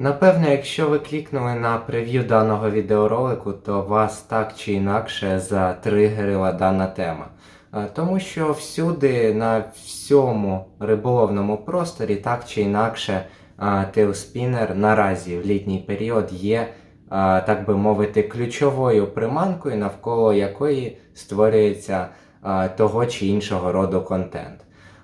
Напевно, якщо ви клікнули на прев'ю даного відеоролику, то вас так чи інакше затригерила дана тема. Е, Тому що всюди, на всьому риболовному просторі, так чи інакше, тейлспінер наразі в літній період є, е, так би мовити, ключовою приманкою, навколо якої створюється е, того чи іншого роду контент.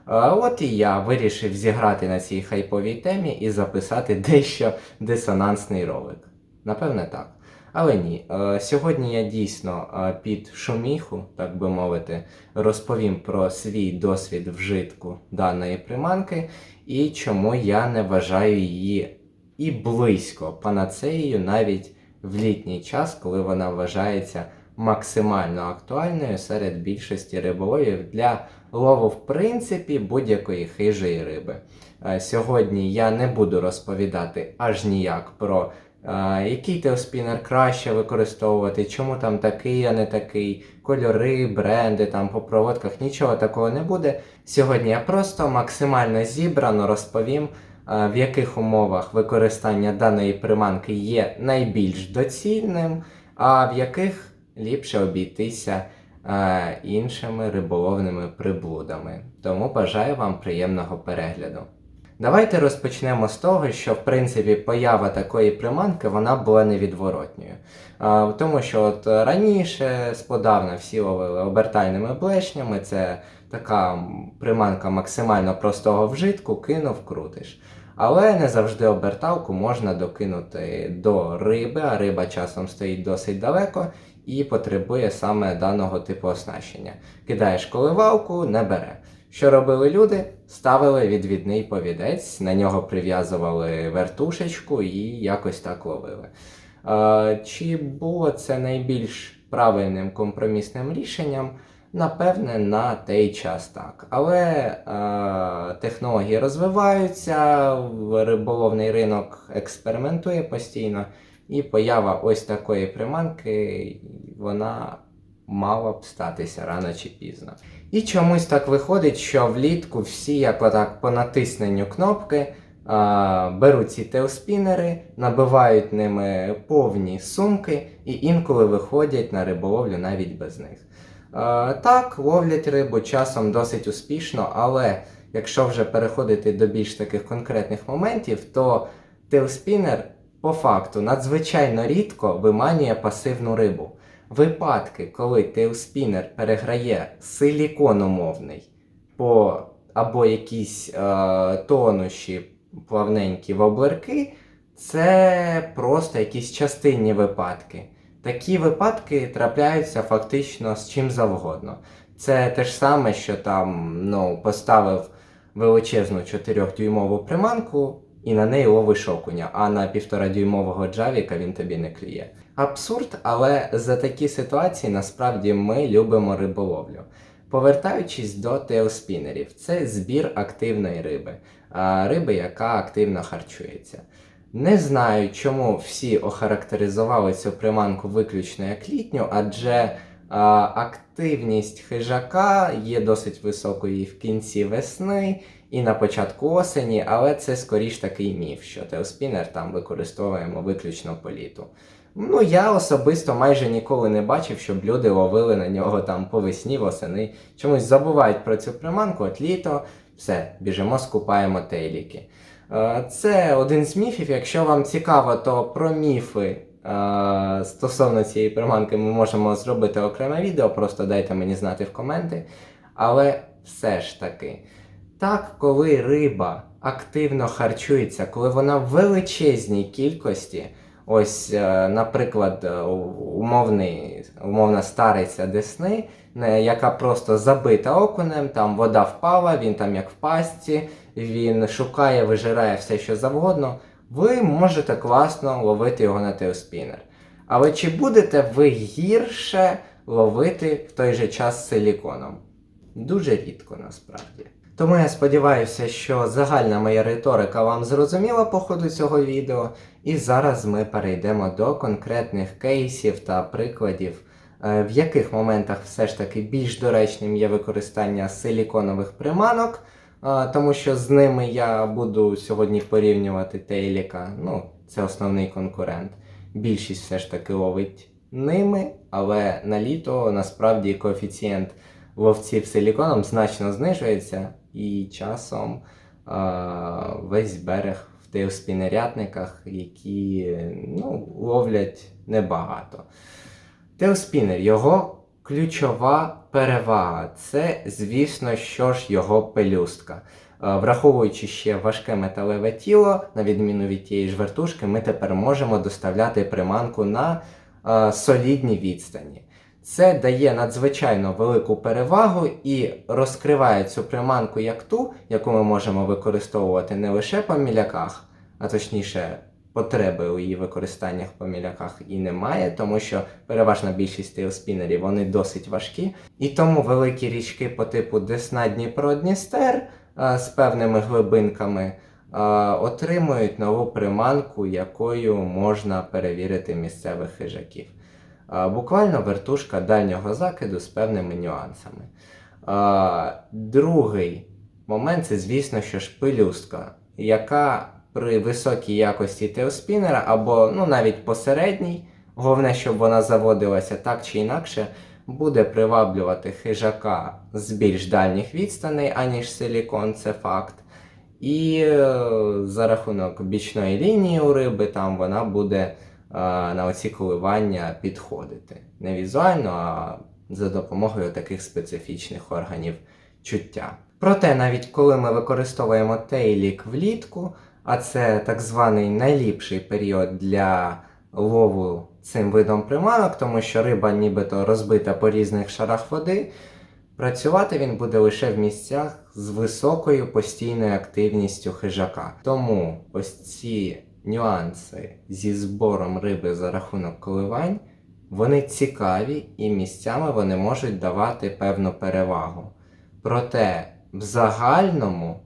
Е, От і я вирішив зіграти на цій хайповій темі і записати дещо дисонансний ролик. Напевне, так. Але ні, е, сьогодні я дійсно е, під шуміху, так би мовити, розповім про свій досвід вжитку даної приманки і чому я не вважаю її і близько панацеєю навіть в літній час, коли вона вважається максимально актуальною серед більшості риболовів для лову, в принципі, будь-якої хижої риби. Е, Сьогодні я не буду розповідати аж ніяк про е, який теоспінер краще використовувати, чому там такий, а не такий, кольори, бренди там по проводках, нічого такого не буде. Сьогодні я просто максимально зібрано розповім, е, в яких умовах використання даної приманки є найбільш доцільним, а в яких ліпше обійтися е, іншими риболовними приблудами. Тому бажаю вам приємного перегляду. Давайте розпочнемо з того, що в принципі поява такої приманки вона була невідворотньою. А, тому що от раніше сподавна всі ловили обертальними блешнями, це така приманка максимально простого вжитку, кинув, крутиш. Але не завжди оберталку можна докинути до риби, а риба часом стоїть досить далеко і потребує саме даного типу оснащення. Кидаєш коливалку, не бере. Що робили люди? Ставили відвідний повідець, на нього прив'язували вертушечку і якось так ловили. Е, Чи було це найбільш правильним компромісним рішенням? Напевне, на той час так. Але е, технології розвиваються, риболовний ринок експериментує постійно, і поява ось такої приманки вона мала б статися рано чи пізно. І чомусь так виходить, що влітку всі, як отак по натисненню кнопки, а, беруть ці теоспінери, набивають ними повні сумки і інколи виходять на риболовлю навіть без них. А, так, ловлять рибу часом досить успішно, але якщо вже переходити до більш таких конкретних моментів, то теоспінер по факту надзвичайно рідко виманює пасивну рибу. Випадки, коли теоспінер переграє силікон умовний по або якісь е, тонущі плавненькі воблерки, це просто якісь частинні випадки. Такі випадки трапляються фактично з чим завгодно. Це те ж саме, що там ну, поставив величезну 4-дюймову приманку і на неї ловиш окуня, а на 1,5-дюймового джавіка він тобі не клює. Абсурд, але за такі ситуації насправді ми любимо риболовлю. Повертаючись до теоспінерів, це збір активної риби, риби, яка активно харчується. Не знаю, чому всі охарактеризували цю приманку виключно як літню, адже а, активність хижака є досить високою в кінці весни, і на початку осені, але це скоріш такий міф, що теоспінер там використовуємо виключно по літу. Ну, я особисто майже ніколи не бачив, щоб люди ловили на нього там по весні, восени. Чомусь забувають про цю приманку, от літо, все, біжимо, скупаємо тейліки. Е, Це один з міфів. Якщо вам цікаво, то про міфи е, стосовно цієї приманки ми можемо зробити окреме відео, просто дайте мені знати в коменти. Але все ж таки, так, коли риба активно харчується, коли вона в величезній кількості. Ось, е, наприклад, умовний, умовна стариця Десни, яка просто забита окунем, там вода впала, він там як в пастці, він шукає, вижирає все, що завгодно. Ви можете класно ловити його на теоспінер. Але чи будете ви гірше ловити в той же час силіконом? Дуже рідко насправді. Тому я сподіваюся, що загальна моя риторика вам зрозуміла по ходу цього відео, і зараз ми перейдемо до конкретних кейсів та прикладів, е, в яких моментах все ж таки більш доречним є використання силіконових приманок, тому що з ними я буду сьогодні порівнювати Тейліка. Ну, це основний конкурент. Більшість все ж таки ловить ними, але на літо насправді коефіцієнт ловців силіконом значно знижується, і часом а, весь берег в тих тейлспінерятниках, які ну, ловлять небагато. Тейлспінер, його ключова перевага це, звісно, що ж його пелюстка. Е, Враховуючи ще важке металеве тіло, на відміну від тієї ж вертушки, ми тепер можемо доставляти приманку на е, солідній відстані. Це дає надзвичайно велику перевагу і розкриває цю приманку як ту, яку ми можемо використовувати не лише по міляках, а точніше, потреби у її використаннях по міляках і немає, тому що переважна більшість стейлспінерів вони досить важкі. І тому великі річки по типу Десна Дніпро Дністер з певними глибинками отримують нову приманку, якою можна перевірити місцевих хижаків. Буквально вертушка дальнього закиду з певними нюансами. Другий момент це, звісно, що ж пелюстка, яка при високій якості теоспінера або ну, навіть посередній, головне, щоб вона заводилася так чи інакше, буде приваблювати хижака з більш дальніх відстаней, аніж силікон, це факт. І е, за рахунок бічної лінії у риби, там вона буде е, на оці коливання підходити. Не візуально, а за допомогою таких специфічних органів чуття. Проте, навіть коли ми використовуємо тейлік влітку, а це так званий найліпший період для лову цим видом приманок, тому що риба нібито розбита по різних шарах води. Працювати він буде лише в місцях з високою постійною активністю хижака. Тому ось ці нюанси зі збором риби за рахунок коливань, вони цікаві і місцями вони можуть давати певну перевагу. Проте в загальному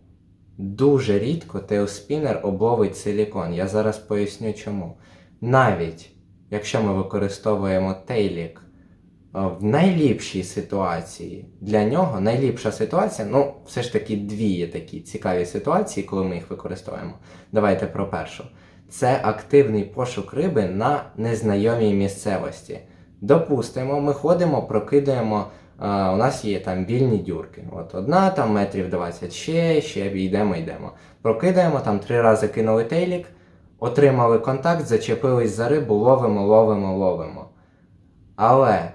дуже рідко теоспінер обловить силікон. Я зараз поясню чому. Навіть якщо ми використовуємо тейлік е, в найліпшій ситуації, для нього найліпша ситуація, ну, все ж таки дві є такі цікаві ситуації, коли ми їх використовуємо. Давайте про першу. Це активний пошук риби на незнайомій місцевості. Допустимо, ми ходимо, прокидаємо. У нас є там вільні дюрки. От одна там метрів 20, ще, ще йдемо, йдемо. Прокидаємо, там три рази кинули тейлік, отримали контакт, зачепились за рибу, ловимо, ловимо, ловимо. Але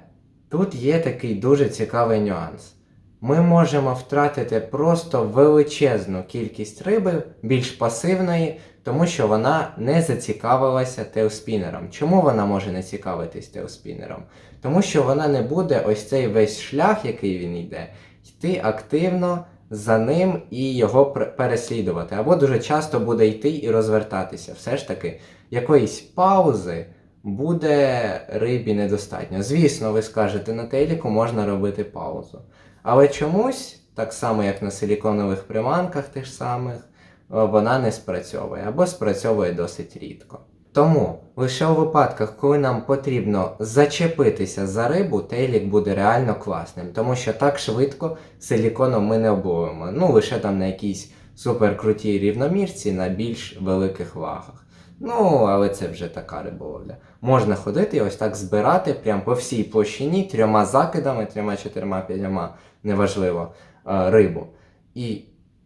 тут є такий дуже цікавий нюанс. Ми можемо втратити просто величезну кількість риби, більш пасивної, тому що вона не зацікавилася теоспінером. Чому вона може не цікавитись теоспінером? Тому що вона не буде ось цей весь шлях, який він йде, йти активно за ним і його переслідувати. Або дуже часто буде йти і розвертатися. Все ж таки, якоїсь паузи буде рибі недостатньо. Звісно, ви скажете, на тейліку можна робити паузу. Але чомусь, так само як на силіконових приманках тих самих, вона не спрацьовує або спрацьовує досить рідко. Тому лише у випадках, коли нам потрібно зачепитися за рибу, тейлік буде реально класним, тому що так швидко силіконом ми не обловимо. Ну лише там на якійсь суперкрутій рівномірці на більш великих вагах. Ну, але це вже така риболовля. Можна ходити і ось так збирати прям по всій площині трьома закидами, трьома, чотирма, п'ятьма, неважливо, е, рибу. І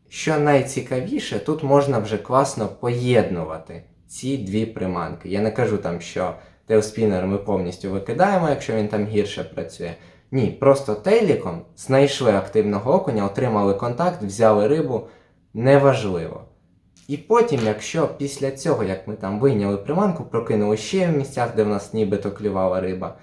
що найцікавіше, тут можна вже класно поєднувати ці дві приманки. Я не кажу там, що теоспінер ми повністю викидаємо, якщо він там гірше працює. Ні, просто тейліком знайшли активного окуня, отримали контакт, взяли рибу, неважливо. І потім, якщо після цього, як ми там вийняли приманку, прокинули ще в місцях, де в нас нібито клювала риба,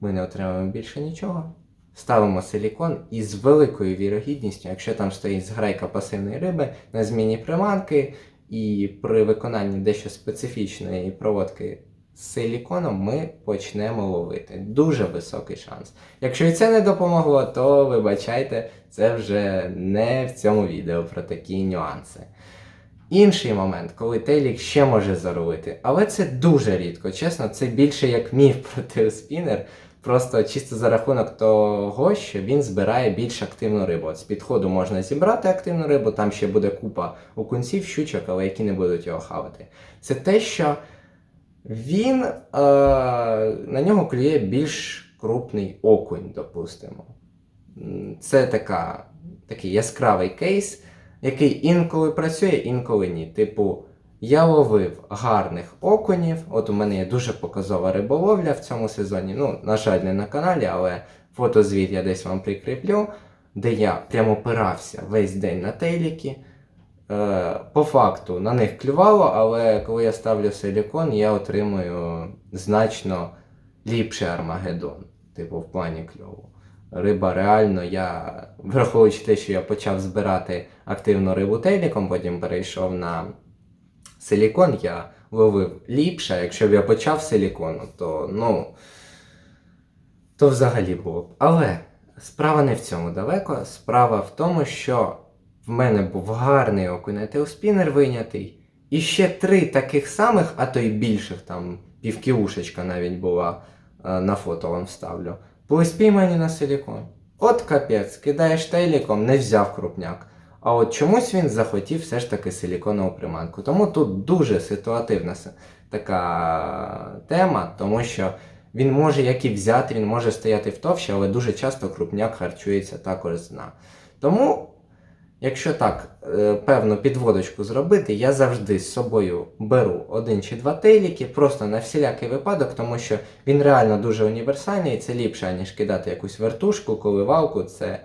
ми не отримаємо більше нічого. Ставимо силікон і з великою вірогідністю, якщо там стоїть зграйка пасивної риби на зміні приманки, і при виконанні дещо специфічної проводки з силіконом ми почнемо ловити. Дуже високий шанс. Якщо і це не допомогло, то вибачайте, це вже не в цьому відео про такі нюанси. Інший момент, коли Тейлік ще може зарулити, але це дуже рідко. Чесно, це більше як міф про теоспінер, Просто чисто за рахунок того, що він збирає більш активну рибу. З підходу можна зібрати активну рибу, там ще буде купа окунців, щучок, але які не будуть його хавати. Це те, що він е, на нього клює більш крупний окунь, допустимо. Це така, такий яскравий кейс, який інколи працює, інколи ні. Типу, я ловив гарних окунів. От у мене є дуже показова риболовля в цьому сезоні. Ну, на жаль, не на каналі, але фотозвіт я десь вам прикріплю, де я прямо опирався весь день на тейліки. Е, По факту на них клювало, але коли я ставлю силікон, я отримую значно ліпший армагеддон, типу в плані кльову. Риба реально, я, враховуючи те, що я почав збирати активну рибу тейліком, потім перейшов на силікон, я ловив ліпше. Якщо б я почав силікону, то ну. То взагалі було б. Але справа не в цьому далеко. Справа в тому, що в мене був гарний окунетеоспінер вийнятий. І ще три таких самих, а то й більших, там півкілушечка навіть була е, на фото вам вставлю. Були спіймані на силікон. От капець, кидаєш тейліком, не взяв крупняк. А от чомусь він захотів все ж таки силіконову приманку. Тому тут дуже ситуативна така тема, тому що він може як і взяти, він може стояти в товщі, але дуже часто крупняк харчується також з дна. Тому, якщо так е, певну підводочку зробити, я завжди з собою беру один чи два тейліки, просто на всілякий випадок, тому що він реально дуже універсальний, і це ліпше, ніж кидати якусь вертушку, коливалку. Це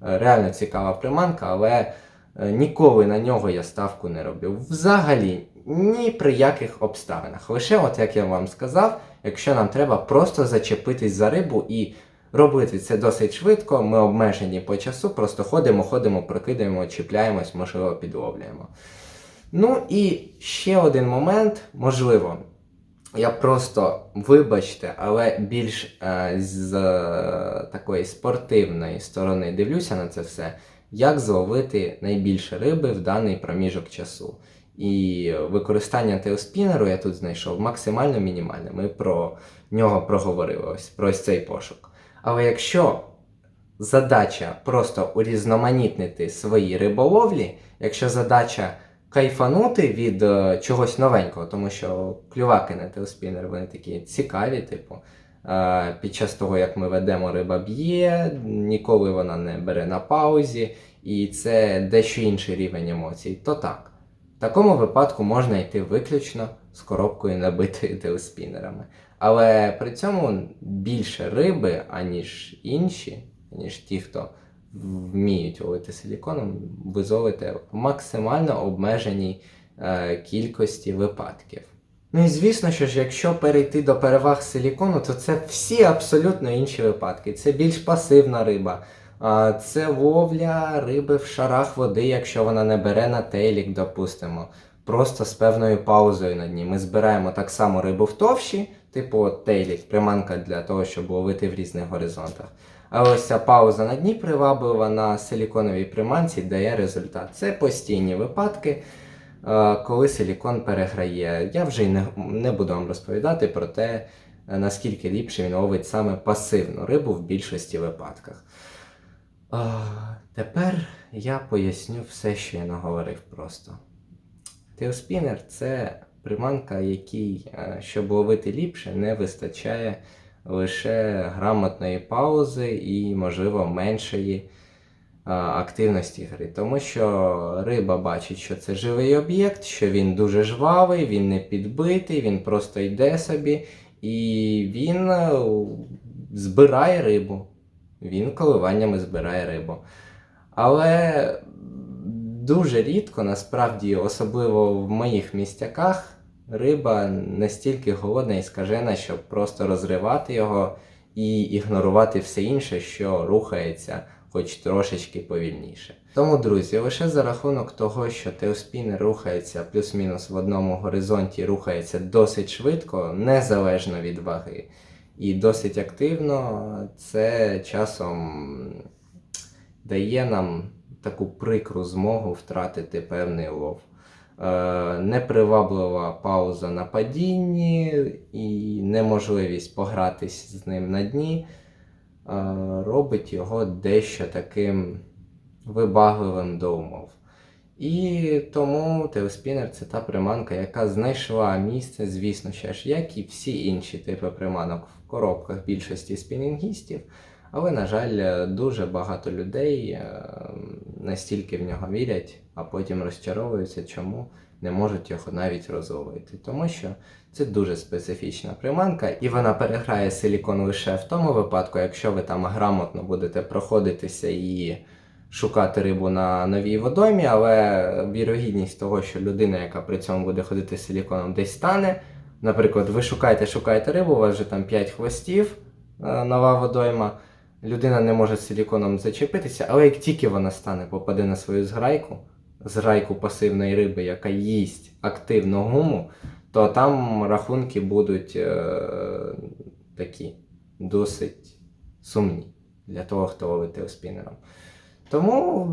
реально цікава приманка, але е, ніколи на нього я ставку не робив. Взагалі, ні при яких обставинах. Лише, от як я вам сказав, якщо нам треба просто зачепитись за рибу і робити це досить швидко, ми обмежені по часу, просто ходимо, ходимо, прокидаємо, чіпляємось, можливо, підловлюємо. Ну і ще один момент, можливо, я просто, вибачте, але більш е, з е, такої спортивної сторони дивлюся на це все, як зловити найбільше риби в даний проміжок часу. І використання теоспінеру я тут знайшов максимально мінімальне. Ми про нього проговорили ось про ось цей пошук. Але якщо задача просто урізноманітнити свої риболовлі, якщо задача кайфанути від е, чогось новенького, тому що клюваки на теоспінер вони такі цікаві, типу. Е, під час того, як ми ведемо, риба б'є, ніколи вона не бере на паузі, і це дещо інший рівень емоцій, то так. В такому випадку можна йти виключно з коробкою набитою теоспінерами. Але при цьому більше риби, аніж інші, аніж ті, хто вміють ловити силіконом, ви зловите в максимально обмеженій е, кількості випадків. Ну і звісно, що ж, якщо перейти до переваг силікону, то це всі абсолютно інші випадки. Це більш пасивна риба. Це ловля риби в шарах води, якщо вона не бере на тейлік, допустимо. Просто з певною паузою на дні. Ми збираємо так само рибу в товщі, типу тейлік, приманка для того, щоб ловити в різних горизонтах. А ось ця пауза на дні приваблива на силіконовій приманці дає результат. Це постійні випадки, е, коли силікон переграє. Я вже й не, не буду вам розповідати про те, е, наскільки ліпше він ловить саме пасивну рибу в більшості випадках. Тепер я поясню все, що я наговорив просто. Теоспінер це приманка, якій, е, щоб ловити ліпше, не вистачає лише грамотної паузи і, можливо, меншої активності гри. Тому що риба бачить, що це живий об'єкт, що він дуже жвавий, він не підбитий, він просто йде собі, і він е, збирає рибу. Він коливаннями збирає рибу. Але дуже рідко, насправді, особливо в моїх містяках, риба настільки голодна і скажена, щоб просто розривати його і ігнорувати все інше, що рухається хоч трошечки повільніше. Тому, друзі, лише за рахунок того, що теоспінер рухається плюс-мінус в одному горизонті, рухається досить швидко, незалежно від ваги, і досить активно, це часом дає нам таку прикру змогу втратити певний улов. Е, неприваблива пауза на падінні і неможливість погратись з ним на дні е, робить його дещо таким вибагливим до умов. І тому телеспінер це та приманка, яка знайшла місце, звісно, ще ж, як і всі інші типи приманок в коробках більшості спінінгістів. Але, на жаль, дуже багато людей е, настільки в нього вірять, а потім розчаровуються, чому не можуть його навіть розловити. Тому що це дуже специфічна приманка, і вона переграє силікон лише в тому випадку, якщо ви там грамотно будете проходитися і шукати рибу на новій водоймі, але вірогідність того, що людина, яка при цьому буде ходити з силіконом, десь стане. Наприклад, ви шукаєте, шукаєте рибу, у вас вже там 5 хвостів, е, нова водойма. Людина не може з силіконом зачепитися, але як тільки вона стане, попаде на свою зграйку, зграйку пасивної риби, яка їсть активну гуму, то там рахунки будуть е, такі досить сумні для того, хто ловить телеспінером. Тому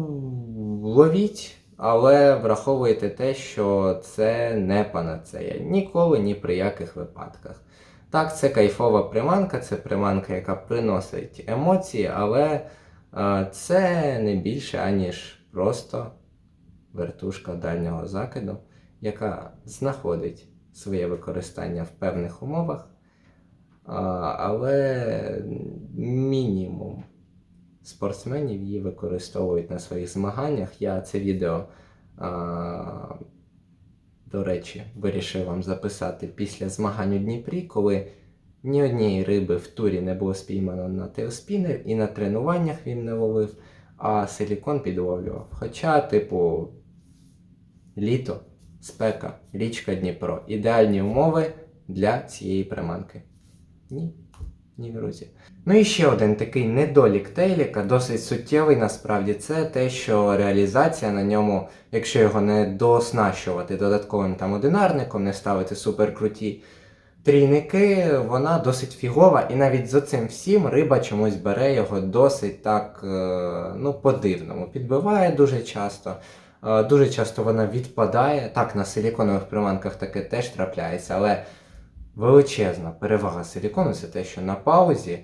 ловіть, але враховуйте те, що це не панацея. Ніколи, ні при яких випадках. Так, це кайфова приманка, це приманка, яка приносить емоції, але е, це не більше, аніж просто вертушка дальнього закиду, яка знаходить своє використання в певних умовах, але мінімум спортсменів її використовують на своїх змаганнях. Я це відео, до речі, вирішив вам записати після змагань у Дніпрі, коли ні однієї риби в турі не було спіймано на теоспінер, і на тренуваннях він не ловив, а силікон підловлював. Хоча, типу, літо, спека, річка Дніпро. Ідеальні умови для цієї приманки. Ні. Ні, друзі. Ну і ще один такий недолік Тейліка, досить суттєвий насправді, це те, що реалізація на ньому, якщо його не дооснащувати додатковим там одинарником, не ставити суперкруті трійники, вона досить фігова, і навіть за цим всім риба чомусь бере його досить так, е, ну, по-дивному. Підбиває дуже часто. Е, Дуже часто вона відпадає. Так, на силіконових приманках таке теж трапляється, але величезна перевага силікону це те, що на паузі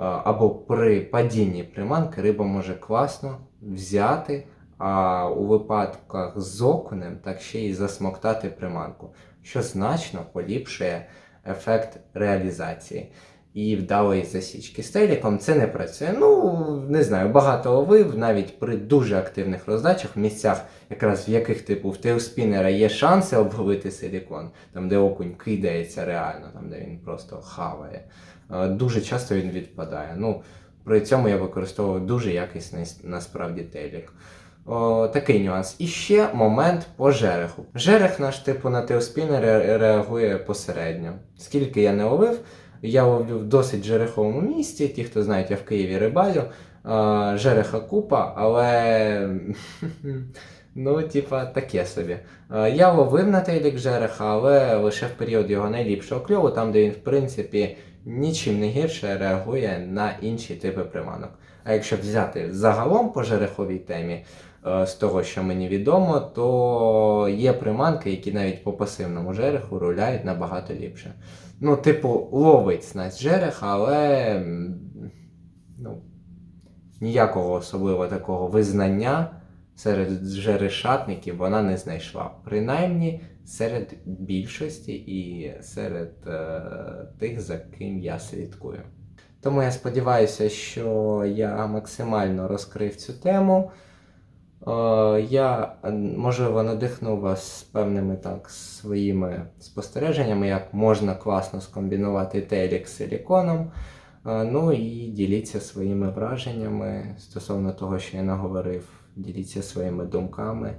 або при падінні приманки риба може класно взяти, а у випадках з окунем так ще й засмоктати приманку, що значно поліпшує ефект реалізації і вдалої засічки. З теліком це не працює. Ну, не знаю, багато ловив, навіть при дуже активних роздачах, в місцях, якраз в яких типу в теоспінера є шанси обловити силікон, там де окунь кидається реально, там де він просто хаває. Е, Дуже часто він відпадає. Ну, при цьому я використовую дуже якісний насправді телік. О, такий нюанс. І ще момент по жереху. Жерех наш, типу, на теоспінер ре- реагує посередньо. Скільки я не ловив, я ловлю в досить жереховому місці. Ті, хто знають, я в Києві рибалю. Жереха купа, але. Ну, типа, таке собі. Я ловив на тейлік жереха, але лише в період його найліпшого кльову, там, де він, в принципі, нічим не гірше реагує на інші типи приманок. А якщо взяти загалом по жереховій темі, е, з того, що мені відомо, то є приманки, які навіть по пасивному жереху руляють набагато ліпше. Ну, типу, ловить снасть жереха, але ну, ніякого особливо такого визнання серед жерешатників вона не знайшла. Принаймні серед більшості і серед е, тих, за ким я слідкую. Тому я сподіваюся, що я максимально розкрив цю тему. Е, Я, можливо, надихну вас певними так своїми спостереженнями, як можна класно скомбінувати телік з силіконом. Е, Ну і діліться своїми враженнями стосовно того, що я наговорив. Діліться своїми думками.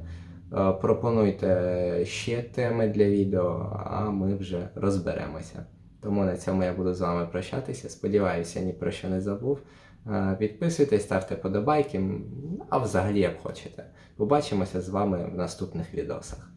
Е, Пропонуйте ще теми для відео, а ми вже розберемося. Тому на цьому я буду з вами прощатися. Сподіваюся, ні про що не забув. Е, Підписуйтесь, ставте подобайки, а взагалі як хочете. Побачимося з вами в наступних відосах.